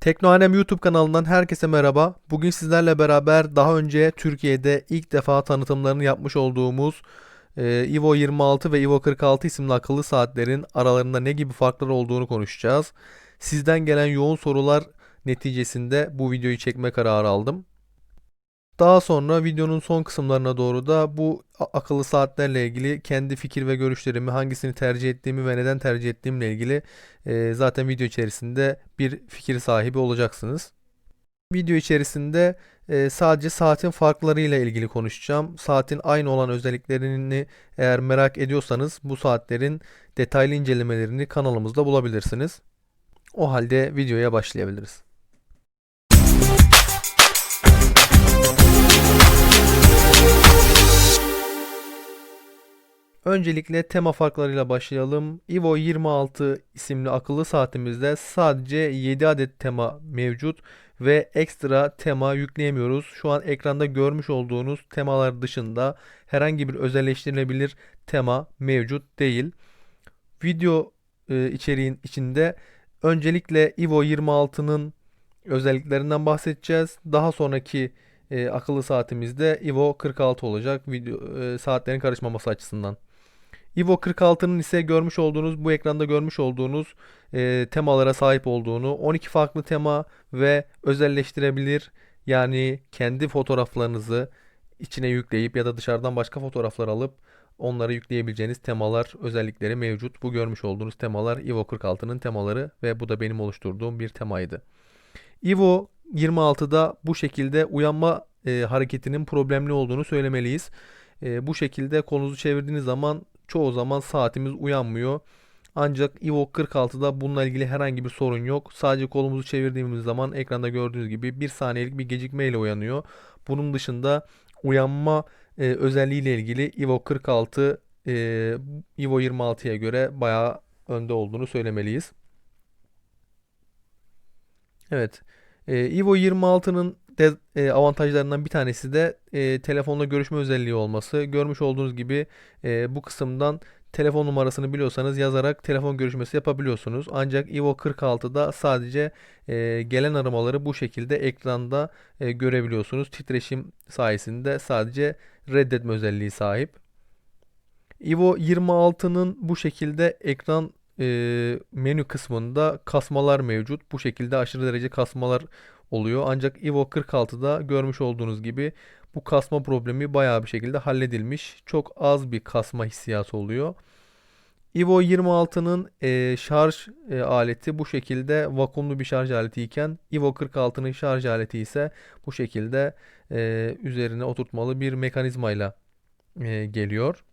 Teknoanem YouTube kanalından herkese merhaba. Bugün sizlerle beraber daha önce Türkiye'de ilk defa tanıtımlarını yapmış olduğumuz e, Evo 26 ve Evo 46 isimli akıllı saatlerin aralarında ne gibi farklar olduğunu konuşacağız. Sizden gelen yoğun sorular neticesinde bu videoyu çekme kararı aldım. Daha sonra videonun son kısımlarına doğru da bu akıllı saatlerle ilgili kendi fikir ve görüşlerimi, hangisini tercih ettiğimi ve neden tercih ettiğimle ilgili e, zaten video içerisinde bir fikir sahibi olacaksınız. Video içerisinde e, sadece saatin farklarıyla ilgili konuşacağım. Saatin aynı olan özelliklerini eğer merak ediyorsanız bu saatlerin detaylı incelemelerini kanalımızda bulabilirsiniz. O halde videoya başlayabiliriz. Öncelikle tema farklarıyla başlayalım. Evo 26 isimli akıllı saatimizde sadece 7 adet tema mevcut ve ekstra tema yükleyemiyoruz. Şu an ekranda görmüş olduğunuz temalar dışında herhangi bir özelleştirilebilir tema mevcut değil. Video e, içeriğin içinde öncelikle Evo 26'nın özelliklerinden bahsedeceğiz. Daha sonraki e, akıllı saatimizde Evo 46 olacak video e, saatlerin karışmaması açısından. Evo 46'nın ise görmüş olduğunuz bu ekranda görmüş olduğunuz e, temalara sahip olduğunu 12 farklı tema ve özelleştirebilir yani kendi fotoğraflarınızı içine yükleyip ya da dışarıdan başka fotoğraflar alıp onları yükleyebileceğiniz temalar özellikleri mevcut. Bu görmüş olduğunuz temalar Evo 46'nın temaları ve bu da benim oluşturduğum bir temaydı. Evo 26'da bu şekilde uyanma e, hareketinin problemli olduğunu söylemeliyiz. E, bu şekilde kolunuzu çevirdiğiniz zaman çoğu zaman saatimiz uyanmıyor. Ancak Evo 46'da bununla ilgili herhangi bir sorun yok. Sadece kolumuzu çevirdiğimiz zaman ekranda gördüğünüz gibi bir saniyelik bir gecikmeyle uyanıyor. Bunun dışında uyanma e, özelliğiyle ilgili Evo 46 e, Evo 26'ya göre bayağı önde olduğunu söylemeliyiz. Evet. E, Evo 26'nın de, e, avantajlarından bir tanesi de e, telefonla görüşme özelliği olması. Görmüş olduğunuz gibi e, bu kısımdan telefon numarasını biliyorsanız yazarak telefon görüşmesi yapabiliyorsunuz. Ancak Evo 46'da sadece e, gelen aramaları bu şekilde ekranda e, görebiliyorsunuz. Titreşim sayesinde sadece reddetme özelliği sahip. Evo 26'nın bu şekilde ekran e, menü kısmında kasmalar mevcut. Bu şekilde aşırı derece kasmalar oluyor. Ancak Evo 46'da görmüş olduğunuz gibi bu kasma problemi bayağı bir şekilde halledilmiş. Çok az bir kasma hissiyatı oluyor. Evo 26'nın e, şarj e, aleti bu şekilde vakumlu bir şarj aleti iken Evo 46'nın şarj aleti ise bu şekilde e, üzerine oturtmalı bir mekanizmayla e, geliyor.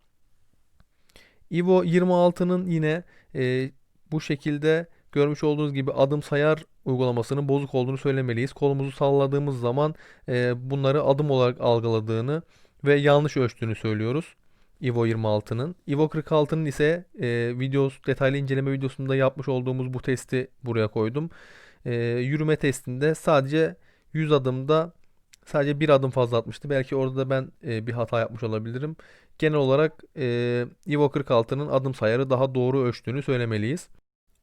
Evo 26'nın yine e, bu şekilde görmüş olduğunuz gibi adım sayar uygulamasının bozuk olduğunu söylemeliyiz. Kolumuzu salladığımız zaman e, bunları adım olarak algıladığını ve yanlış ölçtüğünü söylüyoruz. Evo 26'nın. Evo 46'nın ise e, video detaylı inceleme videosunda yapmış olduğumuz bu testi buraya koydum. E, yürüme testinde sadece 100 adımda sadece bir adım fazla atmıştı. Belki orada da ben e, bir hata yapmış olabilirim. Genel olarak e, Evo 46'nın adım sayarı daha doğru ölçtüğünü söylemeliyiz.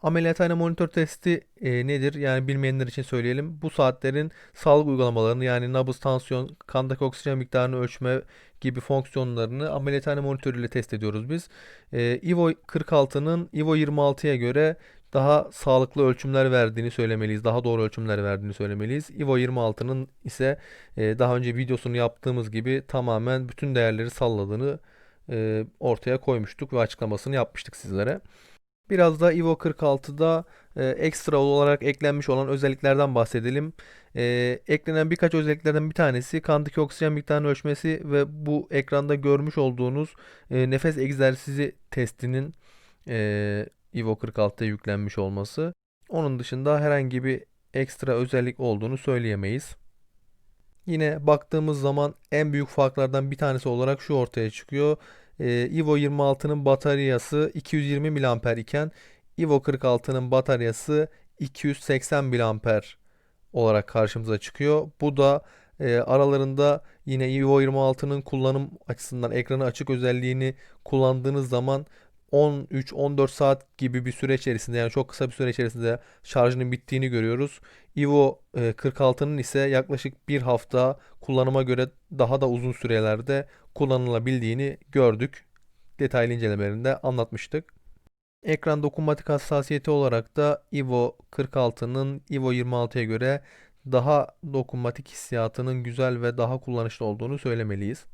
Ameliyathane monitör testi e, nedir? Yani bilmeyenler için söyleyelim. Bu saatlerin sağlık uygulamalarını yani nabız, tansiyon, kandaki oksijen miktarını ölçme gibi fonksiyonlarını ameliyathane monitörüyle test ediyoruz biz. E, Evo 46'nın Evo 26'ya göre daha sağlıklı ölçümler verdiğini söylemeliyiz. Daha doğru ölçümler verdiğini söylemeliyiz. Evo 26'nın ise e, daha önce videosunu yaptığımız gibi tamamen bütün değerleri salladığını e, ortaya koymuştuk ve açıklamasını yapmıştık sizlere. Biraz da Evo 46'da e, ekstra olarak eklenmiş olan özelliklerden bahsedelim. E, eklenen birkaç özelliklerden bir tanesi kandaki oksijen miktarını ölçmesi ve bu ekranda görmüş olduğunuz e, nefes egzersizi testinin e, Evo 46'da yüklenmiş olması. Onun dışında herhangi bir ekstra özellik olduğunu söyleyemeyiz. Yine baktığımız zaman en büyük farklardan bir tanesi olarak şu ortaya çıkıyor. Ee, Evo 26'nın bataryası 220 mAh iken Evo 46'nın bataryası 280 mAh olarak karşımıza çıkıyor. Bu da e, aralarında yine Evo 26'nın kullanım açısından ekranı açık özelliğini kullandığınız zaman 13-14 saat gibi bir süre içerisinde yani çok kısa bir süre içerisinde şarjının bittiğini görüyoruz. Evo e, 46'nın ise yaklaşık bir hafta kullanıma göre daha da uzun sürelerde kullanılabildiğini gördük. Detaylı incelemelerinde anlatmıştık. Ekran dokunmatik hassasiyeti olarak da Evo 46'nın Evo 26'ya göre daha dokunmatik hissiyatının güzel ve daha kullanışlı olduğunu söylemeliyiz.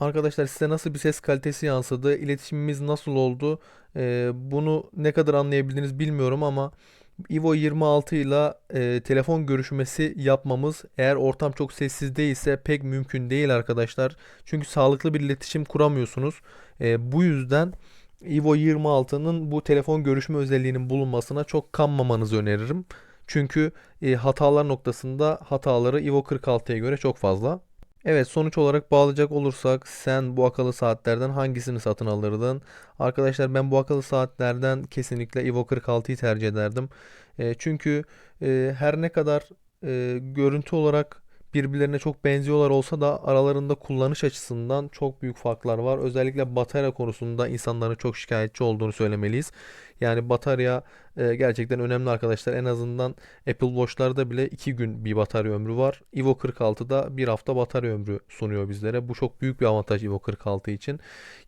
Arkadaşlar size nasıl bir ses kalitesi yansıdı, iletişimimiz nasıl oldu, Ee, bunu ne kadar anlayabildiniz bilmiyorum ama Evo 26 ile e, telefon görüşmesi yapmamız eğer ortam çok sessiz değilse pek mümkün değil arkadaşlar. Çünkü sağlıklı bir iletişim kuramıyorsunuz. E, bu yüzden Evo 26'nın bu telefon görüşme özelliğinin bulunmasına çok kanmamanızı öneririm. Çünkü e, hatalar noktasında hataları Evo 46'ya göre çok fazla. Evet sonuç olarak bağlayacak olursak sen bu akıllı saatlerden hangisini satın alırdın? Arkadaşlar ben bu akıllı saatlerden kesinlikle Evo 46'yı tercih ederdim. E, çünkü e, her ne kadar e, görüntü olarak birbirlerine çok benziyorlar olsa da aralarında kullanış açısından çok büyük farklar var. Özellikle batarya konusunda insanların çok şikayetçi olduğunu söylemeliyiz. Yani batarya e, gerçekten önemli arkadaşlar. En azından Apple Watch'larda bile 2 gün bir batarya ömrü var. Evo 46'da bir hafta batarya ömrü sunuyor bizlere. Bu çok büyük bir avantaj Evo 46 için.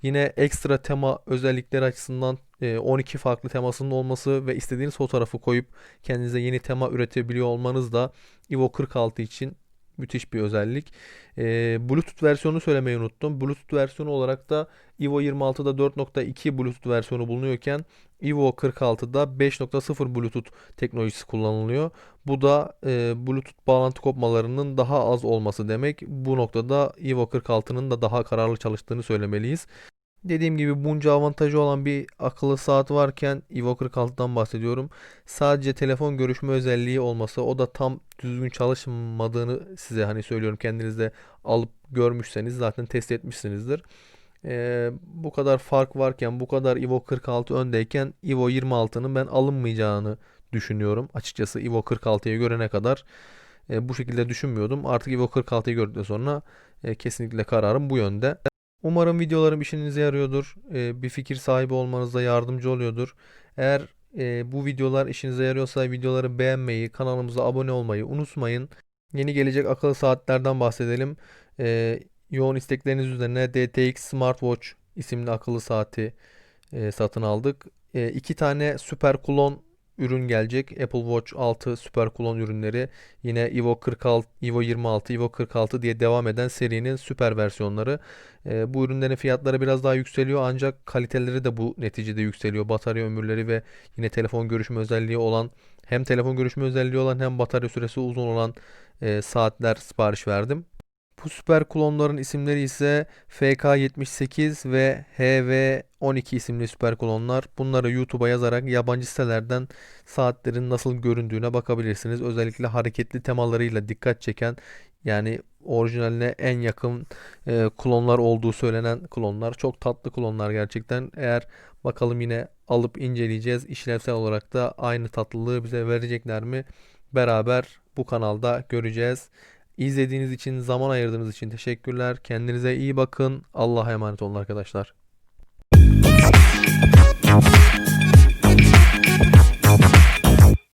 Yine ekstra tema özellikleri açısından e, 12 farklı temasının olması ve istediğiniz fotoğrafı koyup kendinize yeni tema üretebiliyor olmanız da Evo 46 için müthiş bir özellik. Ee, Bluetooth versiyonu söylemeyi unuttum. Bluetooth versiyonu olarak da Evo 26'da 4.2 Bluetooth versiyonu bulunuyorken Evo 46'da 5.0 Bluetooth teknolojisi kullanılıyor. Bu da e, Bluetooth bağlantı kopmalarının daha az olması demek. Bu noktada Evo 46'nın da daha kararlı çalıştığını söylemeliyiz. Dediğim gibi bunca avantajı olan bir akıllı saat varken Evo 46'dan bahsediyorum. Sadece telefon görüşme özelliği olması o da tam düzgün çalışmadığını size hani söylüyorum. Kendiniz de alıp görmüşseniz zaten test etmişsinizdir. Ee, bu kadar fark varken bu kadar Evo 46 öndeyken Evo 26'nın ben alınmayacağını düşünüyorum. Açıkçası Evo 46'ya görene kadar e, bu şekilde düşünmüyordum. Artık Evo 46'yı gördükten sonra e, kesinlikle kararım bu yönde. Umarım videolarım işinize yarıyordur. Ee, bir fikir sahibi olmanıza yardımcı oluyordur. Eğer e, bu videolar işinize yarıyorsa videoları beğenmeyi, kanalımıza abone olmayı unutmayın. Yeni gelecek akıllı saatlerden bahsedelim. Ee, yoğun istekleriniz üzerine DTX Smartwatch isimli akıllı saati e, satın aldık. E, iki tane süper klon ürün gelecek. Apple Watch 6 süper klon ürünleri. Yine Evo 46, Evo 26, Evo 46 diye devam eden serinin süper versiyonları. E, bu ürünlerin fiyatları biraz daha yükseliyor ancak kaliteleri de bu neticede yükseliyor. Batarya ömürleri ve yine telefon görüşme özelliği olan hem telefon görüşme özelliği olan hem batarya süresi uzun olan e, saatler sipariş verdim. Bu süper klonların isimleri ise FK78 ve HV12 isimli süper klonlar. Bunları YouTube'a yazarak yabancı sitelerden saatlerin nasıl göründüğüne bakabilirsiniz. Özellikle hareketli temalarıyla dikkat çeken yani orijinaline en yakın e, klonlar olduğu söylenen klonlar. Çok tatlı klonlar gerçekten. Eğer bakalım yine alıp inceleyeceğiz. İşlevsel olarak da aynı tatlılığı bize verecekler mi? Beraber bu kanalda göreceğiz. İzlediğiniz için, zaman ayırdığınız için teşekkürler. Kendinize iyi bakın. Allah'a emanet olun arkadaşlar.